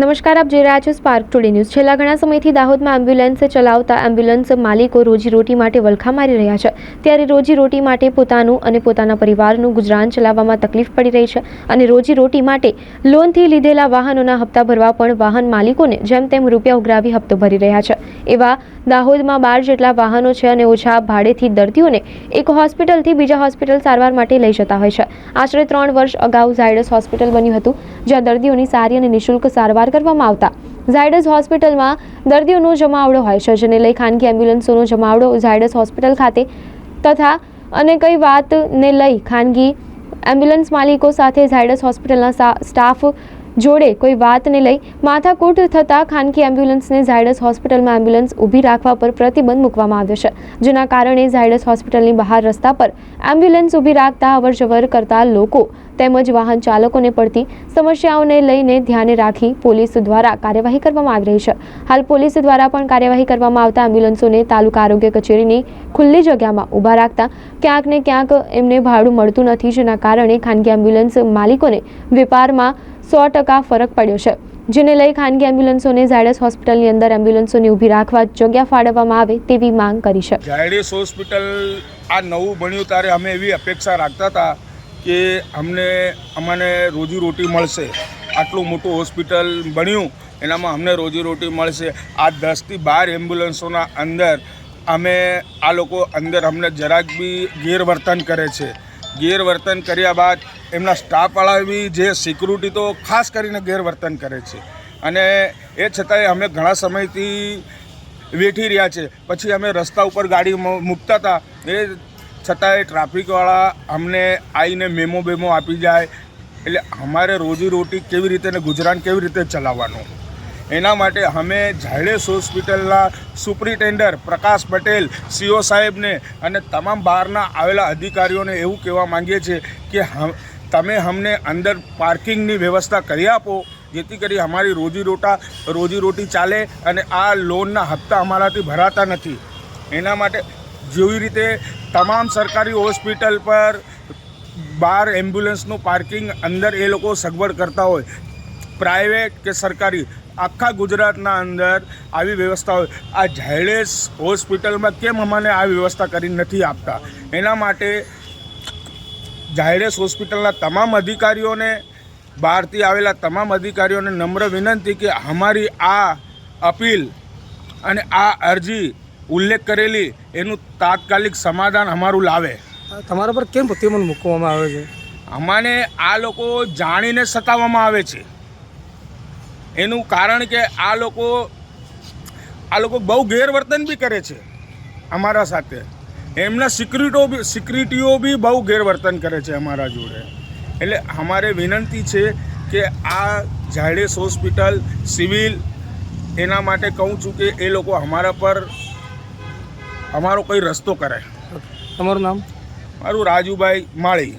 નમસ્કાર, આપ જોઈ રહ્યા છો સ્પાર્ક ટુડે ન્યૂઝ છેલ્લા ઘણા સમયથી દાહોદમાં એમ્બ્યુલન્સ ચલાવતા એમ્બ્યુલન્સ માલિકો રોજીરોટી માટે વલખા મારી રહ્યા છે. ત્યારે રોજીરોટી માટે પોતાનું અને પોતાના પરિવારનું ગુજરાન ચલાવવામાં તકલીફ પડી રહી છે અને રોજીરોટી માટે લોનથી લીધેલા વાહનોના હપ્તા ભરવા પણ વાહન માલિકોને જેમ તેમ રૂપિયા ઉઘરાવી હપ્તો ભરી રહ્યા છે. એવા દાહોદમાં બાર જેટલા વાહનો છે અને ઓછા ભાડેથી દર્દીઓને એક હોસ્પિટલથી બીજા હોસ્પિટલ સારવાર માટે લઈ જતા હોય છે. આશરે ત્રણ વર્ષ અગાઉ ઝાયડસ હોસ્પિટલ બન્યું હતું, જ્યાં દર્દીઓની સારી અને નિઃશુલ્ક સારવાર કરવામાં આવતા. ઝાયડસ હોસ્પિટલમાં દર્દીઓનો જમાવડો હોય છે, જેને લઈ ખાનગી એમ્બ્યુલન્સોનો જમાવડો ઝાયડસ હોસ્પિટલ ખાતે તથા અને કઈ વાતને લઈ ખાનગી એમ્બ્યુલન્સ માલિકો સાથે ઝાયડસ હોસ્પિટલના સ્ટાફ જોડે કોઈ વાતને લઈ માથાકૂટ થતાં ખાનગી એમ્બ્યુલન્સને ઝાયડસ હોસ્પિટલમાં એમ્બ્યુલન્સ ઊભી રાખવા પર પ્રતિબંધ મૂકવામાં આવ્યો છે. જેના કારણે ઝાયડસ હોસ્પિટલની બહાર રસ્તા પર એમ્બ્યુલન્સ ઊભી રાખતા અવરજવર કરતા લોકો તેમજ વાહન ચાલકોને પડતી સમસ્યાઓને લઈને ધ્યાને રાખી પોલીસ દ્વારા કાર્યવાહી કરવામાં આવી રહી છે. હાલ પોલીસ દ્વારા પણ કાર્યવાહી કરવામાં આવતા એમ્બ્યુલન્સોને તાલુકા આરોગ્ય કચેરીની ખુલ્લી જગ્યામાં ઊભા રાખતા ક્યાંક ને ક્યાંક એમને ભાડું મળતું નથી, જેના કારણે ખાનગી એમ્બ્યુલન્સ માલિકોને વેપારમાં સો ટકા ફરક પડ્યો છે. જેને લઈ ખાનગી એમ્બ્યુલન્સોને ઝાયડસ હોસ્પિટલની અંદર એમ્બ્યુલન્સોને ઊભી રાખવા જગ્યા ફાળવવામાં આવે તેવી માંગ કરી છે. ઝાયડસ હોસ્પિટલ આ નવું બન્યું ત્યારે અમે એવી અપેક્ષા રાખતા હતા કે અમને અમને રોજીરોટી મળશે. આટલું મોટું હોસ્પિટલ બન્યું, એનામાં અમને રોજીરોટી મળશે. આ દસથી બાર એમ્બ્યુલન્સોના અંદર અમે આ લોકો અંદર અમને જરાક બી ગેરવર્તન કરે છે. ગેરવર્તન કર્યા બાદ એમના સ્ટાફવાળા બી જે સિક્યુરિટી તો ખાસ કરીને ગેરવર્તન કરે છે. અને એ છતાંય અમે ઘણા સમયથી વેઠી રહ્યા છે. પછી અમે રસ્તા ઉપર ગાડી મૂકતા હતા. એ છતાંય ટ્રાફિકવાળા અમને આવીને મેમો બેમો આપી જાય. એટલે અમારે રોજીરોટી કેવી રીતે ને ગુજરાન કેવી રીતે ચલાવવાનું? એના માટે અમે ઝાયડેસ હોસ્પિટલના સુપ્રિન્ટેન્ડર પ્રકાશ પટેલ, સીઓ સાહેબને અને તમામ બહારના આવેલા અધિકારીઓને એવું કહેવા માંગીએ છીએ કે તમે અમને અંદર પાર્કિંગની વ્યવસ્થા કરી આપો, જેથી કરી અમારી રોજીરોટા, રોજીરોટી ચાલે અને આ લોનના હપ્તા અમારાથી ભરાતા નથી. એના માટે જેવી રીતે તમામ સરકારી હોસ્પિટલ પર બાર એમ્બ્યુલન્સનું પાર્કિંગ અંદર એ લોકો સગવડ કરતા હોય, પ્રાઇવેટ કે સરકારી આખા ગુજરાતના અંદર આવી વ્યવસ્થા હોય આ ઝાયડેસ હોસ્પિટલમાં કેમ અમને આ વ્યવસ્થા કરી નથી આપતા? એના માટે ઝાયડેસ હોસ્પિટલના તમામ અધિકારીઓને બહારથી આવેલા તમામ અધિકારીઓને નમ્ર વિનંતી કે અમારી આ અપીલ અને આ અરજી ઉલ્લેખ કરેલી એનું તાત્કાલિક સમાધાન અમારું લાવે. તમારા પર કેમ પ્રતિબંધ મૂકવામાં આવે છે? અમાને આ લોકો જાણીને સતાવવામાં આવે છે. એનું કારણ કે આ લોકો આ લોકો બહુ ગેરવર્તન બી કરે છે અમારા સાથે. એમના સિક્યુરિટો બી સિક્યુરિટીઓ બી બહુ ગેરવર્તન કરે છે અમારા જોડે. એટલે અમારે વિનંતી છે કે આ ઝાયડેસ હોસ્પિટલ સિવિલ એના માટે કહું છું કે એ લોકો અમારા પર અમારો કોઈ રસ્તો કરે. તમારું નામ? મારું રાજુભાઈ માળી.